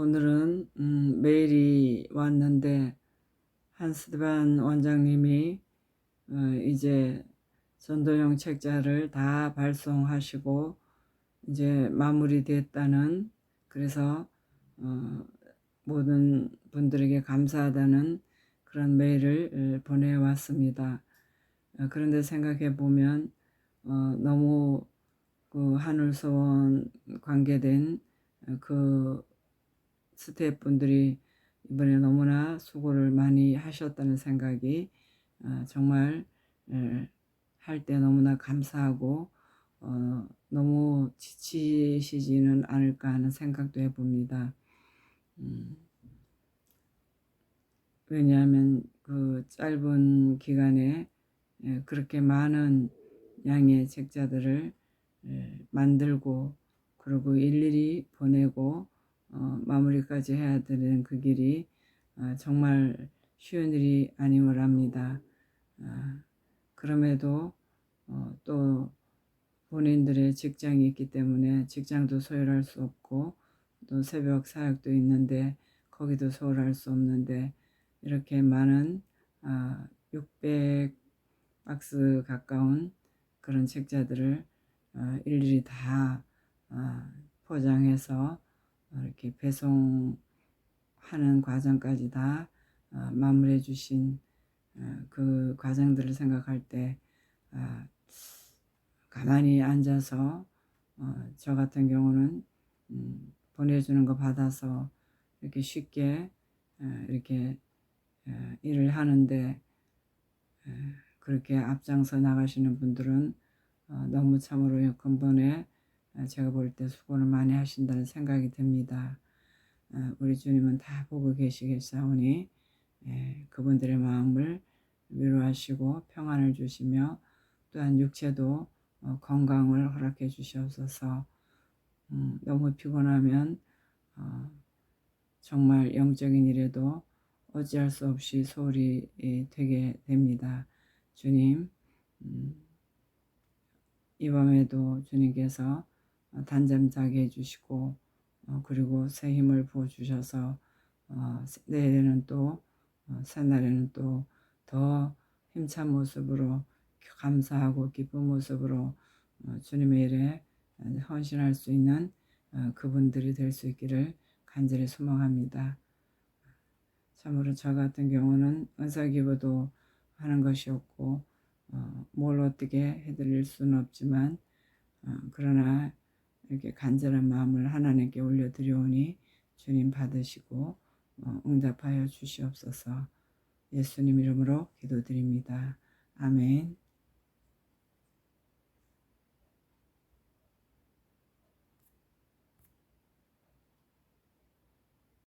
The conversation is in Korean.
오늘은 음, 메일이 왔는데 한스반 원장님이 어, 이제 전도용 책자를 다 발송하시고 이제 마무리됐다는 그래서 어, 모든 분들에게 감사하다는 그런 메일을 어, 보내왔습니다. 어, 그런데 생각해 보면 어, 너무 그 하늘소원 관계된 어, 그 스태프분들이 이번에 너무나 수고를 많이 하셨다는 생각이 어, 정말 할 때 너무나 감사하고 어, 너무 지치시지는 않을까 하는 생각도 해봅니다. 음, 왜냐하면 그 짧은 기간에 예, 그렇게 많은 양의 책자들을 예, 만들고 그리고 일일이 보내고 어, 마무리까지 해야 되는 그 길이 어, 정말 쉬운 일이 아님을 합니다. 아, 그럼에도 어, 또 본인들의 직장이 있기 때문에 직장도 소홀할 수 없고 또 새벽 사역도 있는데 거기도 소홀할 수 없는데 이렇게 많은 아, 600 박스 가까운 그런 책자들을 어, 일일이 다 아, 포장해서 이렇게 배송하는 과정까지 다 어, 마무리해 주신 어, 그 과정들을 생각할 때 아, 가만히 앉아서 어, 저 같은 경우는 음, 보내주는 거 받아서 이렇게 쉽게 어, 이렇게 어, 일을 하는데 어, 그렇게 앞장서 나가시는 분들은 어, 너무 참으로 어, 제가 볼 때 수고를 많이 하신다는 생각이 듭니다. 어, 우리 주님은 다 보고 계시겠사오니 예, 그분들의 마음을 위로하시고 평안을 주시며 또한 육체도 어, 건강을 허락해 주시옵소서. 음, 너무 피곤하면 어, 정말 영적인 일에도 어찌할 수 없이 소홀히 예, 되게 됩니다. 주님, 음, 이 밤에도 주님께서 어, 단잠 자게 해주시고 어, 그리고 새 힘을 부어 주셔서 어, 내일에는 또 어, 새날에는 또 더 힘찬 모습으로 감사하고 기쁜 모습으로 어, 주님의 일에 헌신할 수 있는 어, 그분들이 될 수 있기를 간절히 소망합니다. 참으로 저 같은 경우는 은사기부도 하는 것이 없고 어, 뭘 어떻게 해드릴 수는 없지만 어, 그러나 이렇게 간절한 마음을 하나님께 올려드려오니 주님 받으시고 어, 응답하여 주시옵소서 예수님 이름으로 기도드립니다. 아멘